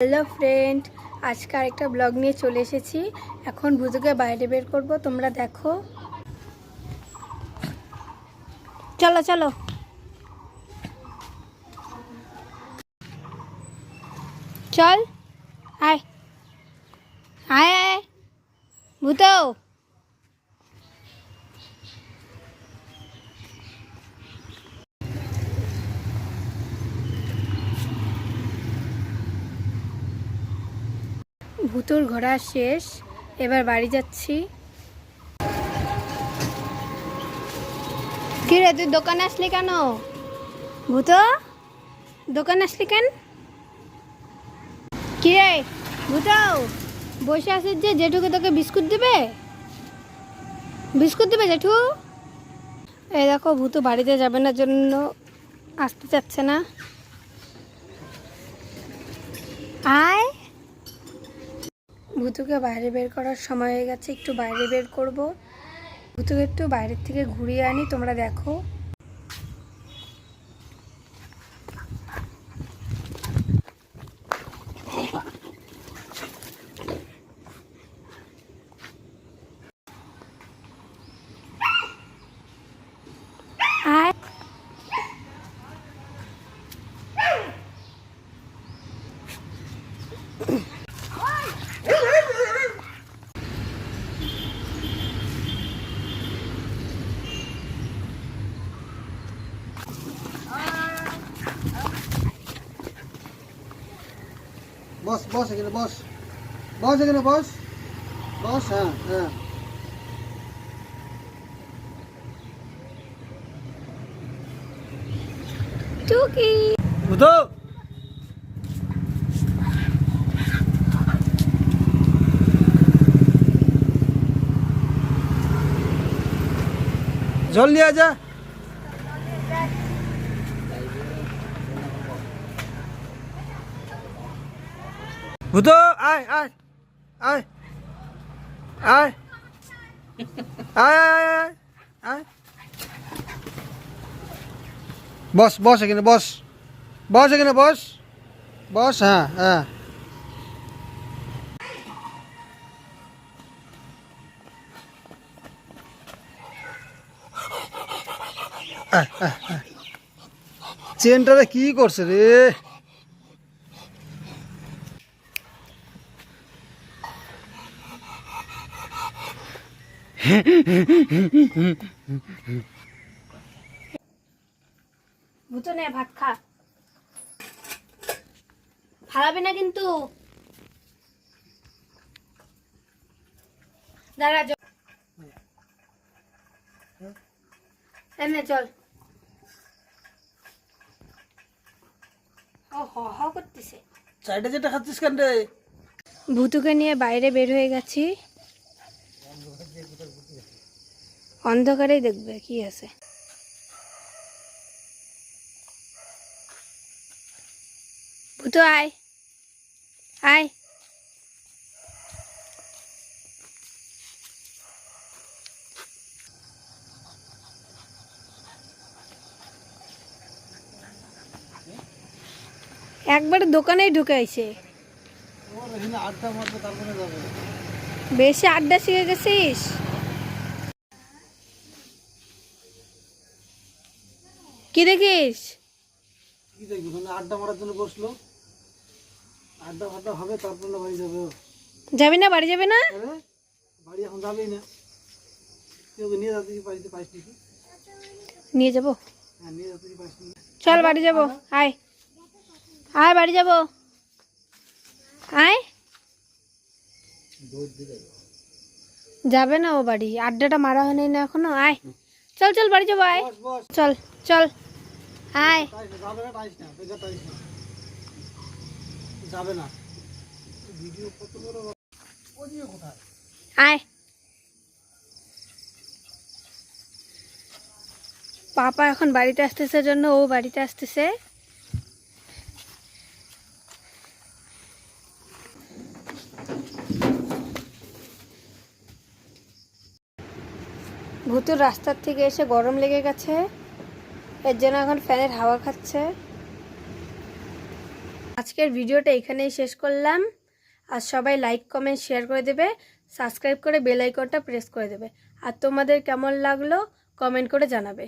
Hello friend, আজকে আরেকটা blog নিয়ে চলে এসেছি। এখন ভুজুকে বাইরে বের করব, তোমরা দেখো। চলো চলো। চল আয় আয়। ভূতো। ভূতর ঘোরা শেষ, এবার বাড়ি যাচ্ছি। কি রে, তুই দোকানে আসলি কেন? ভূত, দোকানে আসলি কেন? কি রে, ভূত, বসে আছিস যে জেঠুকে তোকে বিস্কুট দেবে? বিস্কুট দেবে জেঠু? এই দেখো, ভূত বাড়িতে যাবে না, জন্য আসতে চাচ্ছে না। আয়। ভূতুকে বাইরে বের করার সময় হয়ে গেছে, একটু বাইরে বের করব। ভূতুকে একটু বাইরের থেকে ঘুরিয়ে আনি, তোমরা দেখো। আয় বস বস এখানে বস বস এখানে বস বস হ্যাঁ হ্যাঁ টুকি বুধো জল নিয়ে যা। ভূত, আয় আয় আয় আয় আয় আয় আয় বস বস এখানে, বস বস এখানে, বস বস হ্যাঁ হ্যাঁ। চেনটারে কি করছে রে? ভূত নে ভাত খা। হারাবে না কিন্তু। দাঁড়া চল এনে চল। ও হ হ করতেছে। চাইটা যেটা খাচ্ছিস কেন রে? ভূতুকে নিয়ে বাইরে বের হয়ে গেছি। অন্ধকারেই দেখবে কি আছে? ভূতু আয়। আয়। একবারে দোকানেই ঢুকাইছে বেশি আড্ডা শিখে গেছিস? কি দেখিস? কি দেখবি? আড্ডা মারার জন্য বসল। আড্ডা ফাড্ডা হবে তারপরে না বাড়ি যাবে যাবি না বাড়ি যাবে না? বাড়ি এখন যাবেই না। নিয়ে যাতে বাড়িতে পাইস নিয়ে যাব। হ্যাঁ চল বাড়ি যাব আয়। আয় বাড়ি যাব। আয়। যাবে না ও বাড়ি। আড্ডাটা মারা হয়নি না এখনও। আয়। চল চল বাড়ি যাব আয়। চল চল। পাপা এখন বাড়িতে আসতেছে জন্য, ও বাড়িতে আসতেছে। ভূতুর রাস্তার থেকে এসে গরম লেগে গেছে। এর জন্য এখন ফ্যানের হাওয়া খাচ্ছে। আজকের ভিডিওটা এখানেই শেষ করলাম। আর সবাই লাইক কমেন্ট শেয়ার করে দেবে। সাবস্ক্রাইব করে বেল আইকনটা প্রেস করে দেবে। আর তোমাদের কেমন লাগল কমেন্ট করে জানাবে।